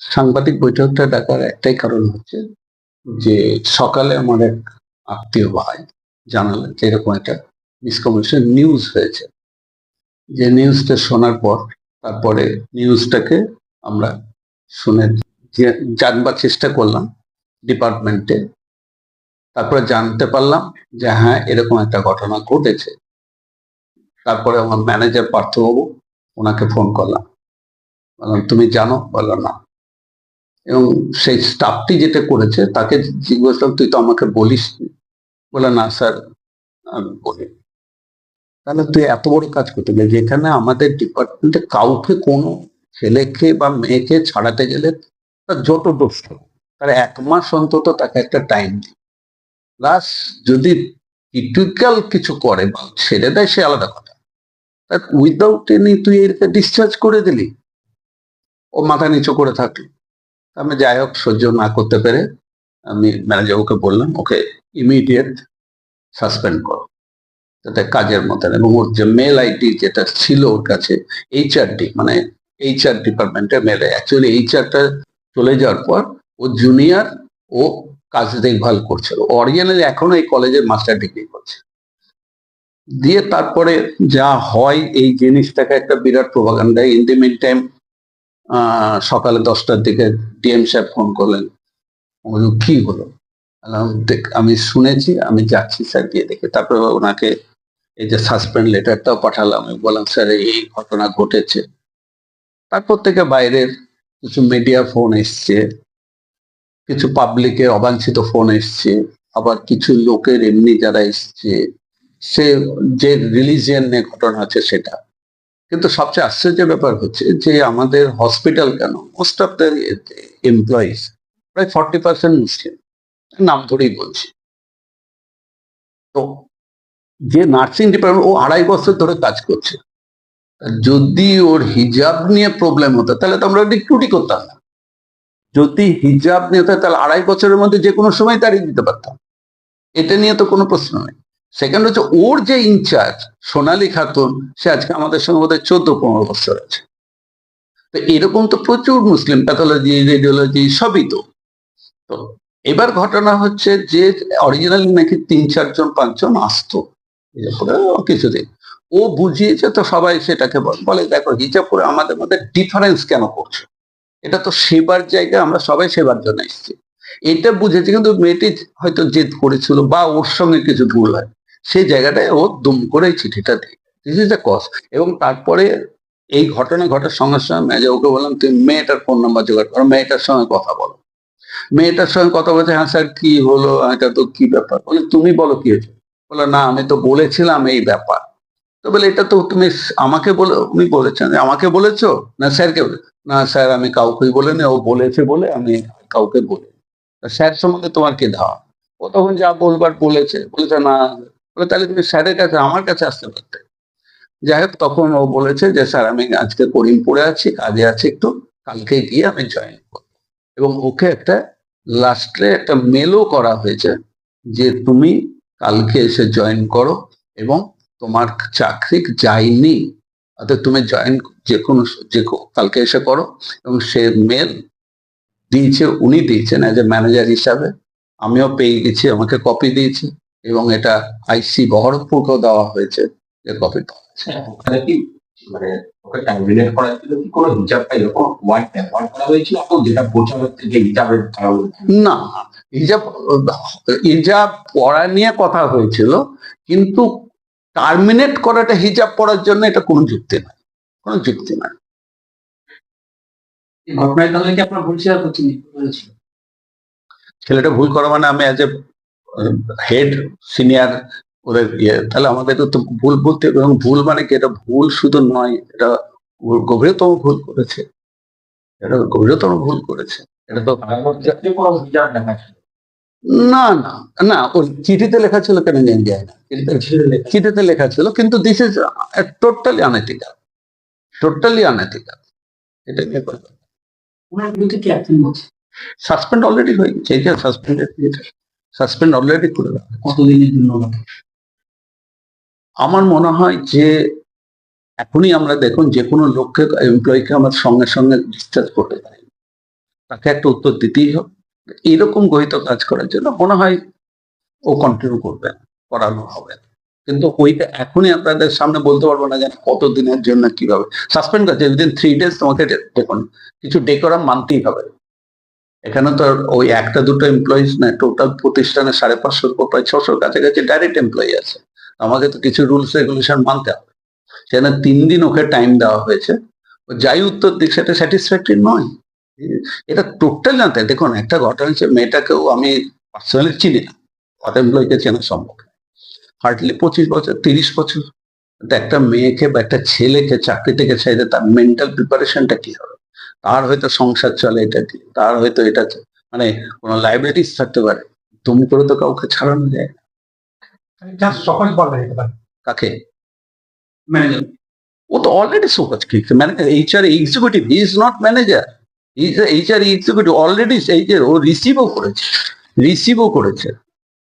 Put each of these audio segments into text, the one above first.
সাংবাদিক বৈঠকটা ডাকার একটাই কারণ হচ্ছে যে সকালে আমার এক আত্মীয় ভাই জানালেন যে এরকম একটা মিসকমিউনিকেশন নিউজ হয়েছে। যে নিউজটা শোনার পর তারপরে নিউজটাকে আমরা শুনে জানবার চেষ্টা করলাম ডিপার্টমেন্টে তারপরে জানতে পারলাম যে হ্যাঁ এরকম একটা ঘটনা ঘটেছে। তারপরে আমার ম্যানেজার পার্থবাবু ওনাকে ফোন করলাম। বললাম, তুমি জানো? বলল না। এবং সেই স্টাফটি যেটা করেছে, তাকে জিজ্ঞেস তুই তো আমাকে বলিস বলে, না স্যার, আমি বলি তাহলে তুই এত বড় কাজ করতে গেলে, যেখানে আমাদের ডিপার্টমেন্টে কাউকে কোনো ছেলেকে বা মেয়েকে ছাড়াতে গেলে তার যত দোষ তার এক মাস অন্তত তাকে একটা টাইম দিই। প্লাস যদি ক্রিটিক্যাল কিছু করে বা ছেড়ে দেয়, সে আলাদা কথা। উইদাউট এনি তুই এরকে ডিসচার্জ করে দিলি। ও মাথা নিচু করে থাকল। আমি যাই হোক, সহ্য না করতে পেরে আমি ম্যানেজারকে বললাম, ওকে ইমিডিয়েট সাসপেন্ড করো। তাতে কাজের মতন এবং ওর যে মেল আইডি যেটা ছিল ওর কাছে এইচআরডি মানে এইচআর ডিপার্টমেন্টের মেলে অ্যাকচুয়ালি এইচআরটা চলে যাওয়ার পর ও জুনিয়র ও কাজ দেখভাল করছিল অরিজিনালি এখনও এই কলেজের মাস্টার ডিগ্রি করছে। দিয়ে তারপরে যা হয় এই জিনিসটাকে একটা বিরাট propaganda in the meantime সকালে দশটার দিকে ডিএম সাহেব ফোন করলেন। কি হলো? "দেখ- আমি শুনেছি, আমি যাচ্ছি স্যার, গিয়ে দেখে। তারপরে ওনাকে এই যে সাসপেন্ড লেটারটাও পাঠালাম। আমি বললাম, স্যার, এই ঘটনা ঘটেছে। তারপর থেকে বাইরের কিছু মিডিয়া ফোন এসছে, কিছু পাবলিকের অবাঞ্ছিত ফোন এসছে, আবার কিছু লোকের এমনি যারা এসছে, সে, যে রিলিজিয়ান নিয়ে ঘটনা আছে সেটা। কিন্তু সবচেয়ে আশ্চর্যের ব্যাপার হচ্ছে যে আমাদের হসপিটাল কেন? মোস্ট অফ দ্য এমপ্লয়িজ প্রায় ফর্টি পার্সেন্ট মুসলিম নাম ধরেই বলছি। তো যে নার্সিং ডিপার্টমেন্ট ও আড়াই বছর ধরে কাজ করছে। যদি ওর হিজাব নিয়ে প্রবলেম হতো, তাহলে তো আমরা রিক্রুটই করতাম না। যদি হিজাব নিয়ে হতো, তাহলে আড়াই বছরের মধ্যে যে কোনো সময় তাড়িয়ে দিতে পারতাম। এটা নিয়ে তো কোনো প্রশ্ন নেই। সেকেন্ড হচ্ছে, ওর যে ইনচার্জ সোনালী খাতুন, সে আজকে আমাদের সঙ্গে বোধহয় চোদ্দ পনেরো বছর আছে। তো এরকম তো প্রচুর মুসলিম প্যাথোলজি রেডিওলজি সবই তো। তো এবার ঘটনা হচ্ছে যে অরিজিনালি নাকি তিন চারজন, পাঁচজন আসতো। কিছুদিন। ও বুঝিয়েছে তো সবাই সেটাকে বলে দেখো, হিজাবপুরে আমাদের মধ্যে ডিফারেন্স কেন করছ? এটা তো সেবার জায়গায় আমরা সবাই সেবার জন্য এসেছি। এটা বুঝেছে, কিন্তু মেয়েটি হয়তো জেদ করেছিল বা ওর সঙ্গে কিছু ভুল হয়। সেই জায়গাটায় ও দুম করে চিঠিটা দিই দিস ইজ দ্য কজ এবং তারপরে এই ঘটনা ঘটার সঙ্গে সঙ্গে মেজা ওকে বললাম, তুমি মেয়েটার ফোন নাম্বার জোগাড় করো, মেয়েটার সঙ্গে কথা বলো। মেয়েটার সঙ্গে কথা বলছে হ্যাঁ স্যার, কি হলো? এটা তো কি ব্যাপার? বলে তুমি বলো কি হয়েছে? বলে না, আমি তো বলেছিলাম এই ব্যাপার। তো বলে, এটা তো তুমি আমাকে বলে, উনি বলেছেন। আমাকে বলেছ? না, স্যারকে না স্যার, আমি কাউকেই বলিনি। ও বলেছে বলে আমি কাউকে বলি স্যার সম্বন্ধে তোমার কি ধারণা? ও তখন যা বলবার বলেছে। বলেছে, না বলে, তাহলে তুমি স্যারের কাছে, আমার কাছে আসতে পারতে। যাই হোক, তখন ও বলেছে যে, স্যার, আমি আজকে করিমপুরে আছি, কাজে আছি একটু, কালকে গিয়ে আমি জয়েন করব। এবং ওকে একটা লাস্টে একটা মেলও করা হয়েছে যে, তুমি কালকে এসে জয়েন করো এবং তোমার চাকরি যায়নি, অর্থাৎ তুমি জয়েন যে কোনো, যে কালকে এসে করো। এবং সে মেল দিয়েছে, উনি দিয়েছেন অ্যাজ এ ম্যানেজার হিসাবে। আমিও পেয়ে গেছি, আমাকে কপি দিয়েছে। এবং এটা আইসি বহরমপুরকেও দেওয়া হয়েছে যে কপি ওখানে কি মানে ওকে টার্মিনেট করার জন্য কি কোনো এরকম ওয়ার্ড ব্যবহার করা হয়েছিল? যেটা বোঝা হচ্ছে যে হিজাবের কারণ না হিজাব হিজাব পড়া নিয়ে কথা হয়েছিল কিন্তু টার্মিনেট করাটা হিজাব পড়ার জন্য এটা কোনো যুক্তি না কোনো যুক্তি না। এই ঘটনায় তাহলে কি আপনার ভুল স্বীকার করছেন হয়েছিল ছেলেটা ভুল করা মানে আমি অ্যাজ এ হেড সিনিয়র ওদের ইয়ে তাহলে আমাদের তো ভুল বলতে এবং ভুল মানে কি? এটা ভুল শুধু নয় এটা গভীরতম ভুল করেছে। এটা গভীরতম ভুল করেছে। এটা তো না না না ওই চিঠিতে লেখা ছিল কেন জানি যায় না। চিঠিতে- চিঠিতে লেখা ছিল কিন্তু this is totally unethical totally unethical এটা নিয়ে ওনার বিরুদ্ধে কি অ্যাকশন বলছে সাসপেন্ড অলরেডি হয়ে গেছে সাসপেন্ডেড সাসপেন্ড অলরেডি করে দেওয়া কতদিনের জন্য আমার মনে হয় যে এখনই আমরা দেখুন যে কোনো লোককে এমপ্লয়িকে আমার সঙ্গে সঙ্গে ডিসচার্জ করতে পারি। তাকে একটা উত্তর দিতেই হবে। এরকম গহিত কাজ করার জন্য মনে হয় ও কন্টিনিউ করবে করানো হবে। কিন্তু ওইটা এখনই আপনাদের সামনে বলতে পারব না যে কত দিনের জন্য কীভাবে। সাসপেন্ড করছে উইদিন থ্রি ডেজ তোমাকে দেখুন কিছু ডেকোরাম মানতেই হবে। এখানে তো ওই একটা, দুটো এমপ্লয়িজ না টোটাল প্রতিষ্ঠানে সাড়ে পাঁচশোর প্রায় ছশোর কাছাকাছি ডাইরেক্ট এমপ্লয়ি আছে। আমাকে তো কিছু রুলস রেগুলেশন মানতে হবে। সেখানে তিন দিন ওকে টাইম দেওয়া হয়েছে। যাই উত্তর দিক, সেটা স্যাটিসফ্যাক্টরি নয়। এটা টোটাল জানতে, দেখুন, একটা ঘটনা হচ্ছে, মেয়েটাকেও আমি পার্সোনালি চিনি না। অত এমপ্লয়িকে চেনা সম্ভব হার্ডলি পঁচিশ বছর, তিরিশ বছর। একটা মেয়েকে বা একটা ছেলেকে চাকরি থেকে চাইলে তার মেন্টাল প্রিপারেশনটা কি হবে? তার হয়তো সংসার চলে এটা দিয়ে তার হয়তো এটা মানে কোনো লাইব্রেরিজ থাকতে পারে। তুমি করে তো কাউকে ছাড়ানো যায় না। জাস্ট সহজ বলা যেতে পারে কাকে? ম্যানেজার ও তো অলরেডি সোকাজ কিনছে manager HR executive he is not manager is HR executive already এই যে ও রিসিভও করেছে। রিসিভও করেছে।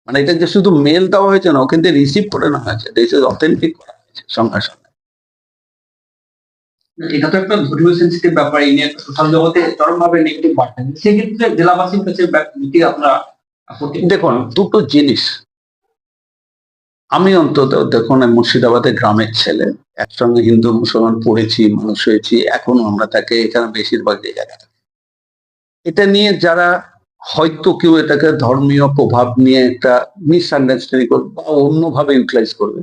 মানে এটা যে শুধু মেল দেওয়া হয়েছে না ও কিন্তু রিসিভ করে নেওয়া হয়েছে। অথেন্টিক করা হয়েছে সঙ্গে সঙ্গে। এটা তো একটা ধর্মীয় সেন্সিটিভ ব্যাপার, এই নিয়ে সোশ্যাল জগতে চরমভাবে নেগেটিভ বার্তা সেক্ষেত্রে জেলাবাসীর কাছে কি আপনারা দেখুন, দুটো জিনিস। আমি অন্তত, দেখুন মুর্শিদাবাদের গ্রামের ছেলে, একসঙ্গে হিন্দু, মুসলমান পড়েছি, মানুষ হয়েছি, এখনও আমরা তাকে এখানে বেশিরভাগ জায়গায়। এটা নিয়ে যারা হয়তো কেউ এটাকে ধর্মীয় প্রভাব নিয়ে একটা মিসআন্ডারস্ট্যান্ডিং করবে বা অন্যভাবে ইউটিলাইজ করবে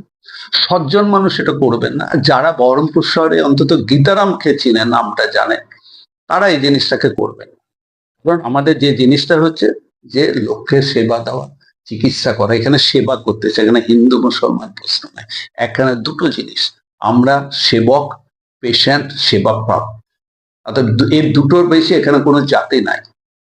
সজ্জন মানুষ এটা করবেন না। যারা বহরমপুর শহরে অন্তত গীতারামকে চিনে, নামটা জানে, তারা এই জিনিসটাকে করবেন। কারণ আমাদের যে জিনিসটা হচ্ছে যে লোককে সেবা দেওয়া, চিকিৎসা করা, এখানে সেবা করতেছে এখানে হিন্দু, মুসলমান প্রশ্ন নাই। এখানে দুটো জিনিস, আমরা সেবক পেশেন্ট সেবা প্রাপ্ত অর্থাৎ এর দুটোর বেশি এখানে কোনো জাতি নাই।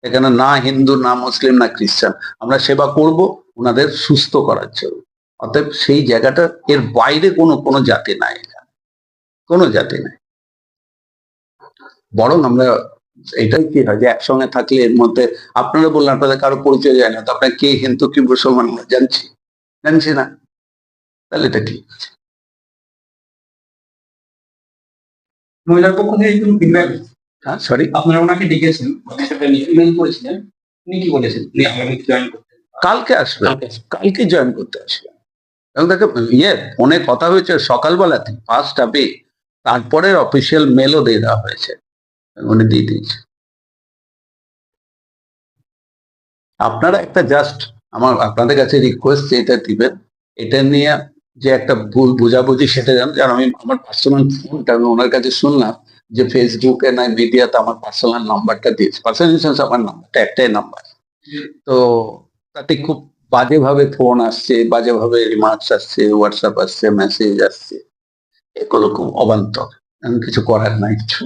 এখানে না হিন্দু, না মুসলিম, না খ্রিস্টান। আমরা সেবা করব, ওনাদের সুস্থ করার জন্য। অতএব সেই জায়গাটা এর বাইরে কোনো কোনো জাতি নাই। এখানে কোনো জাতি নাই। বরং আমরা এটাই কি হয় যে একসঙ্গে থাকলে এর মধ্যে আপনারা বললেন আপনাদের কারও পরিচয় যায় না তো আপনার কে হিন্দু কি মুসলমান জানছি। জানছি না। তাহলে এটা কি? মহিলার পক্ষ থেকে একটু ফিডব্যাক হ্যাঁ সরি আপনারা ওনাকে ডেকেছেন ইমেল করেছিলেন। উনি কি বলেছেন? উনি আগামী জয়েন করতে কালকে আসবে। কালকে জয়েন করতে আসবে। এবং তাকে ইয়ে ফোনে কথা হয়েছে সকালবেলাতে ফার্স্ট আপে তারপরে অফিসিয়াল মেলও দিয়ে দেওয়া হয়েছে, উনি দিয়ে দিয়েছে। আপনারা একটা জাস্ট আমার আপনাদের কাছে রিকোয়েস্ট এটা দিবেন, এটা নিয়ে যে একটা ভুল বোঝাবুঝি সেটা জান কারণ আমি আমার পার্সোনাল ফোনটা আমি ওনার কাছে শুনলাম যে ফেসবুকে না মিডিয়াতে আমার পার্সোনাল নাম্বারটা দিয়েছে। পার্সোনাল আমার নাম্বারটা একটাই নাম্বার তো তাতে খুব বাজেভাবে ফোন আসছে, বাজেভাবে রিমার্কস আসছে হোয়াটসঅ্যাপ আসছে মেসেজ আসছে। এগুলো খুব অবান্তর। কিছু করার নাই কিছু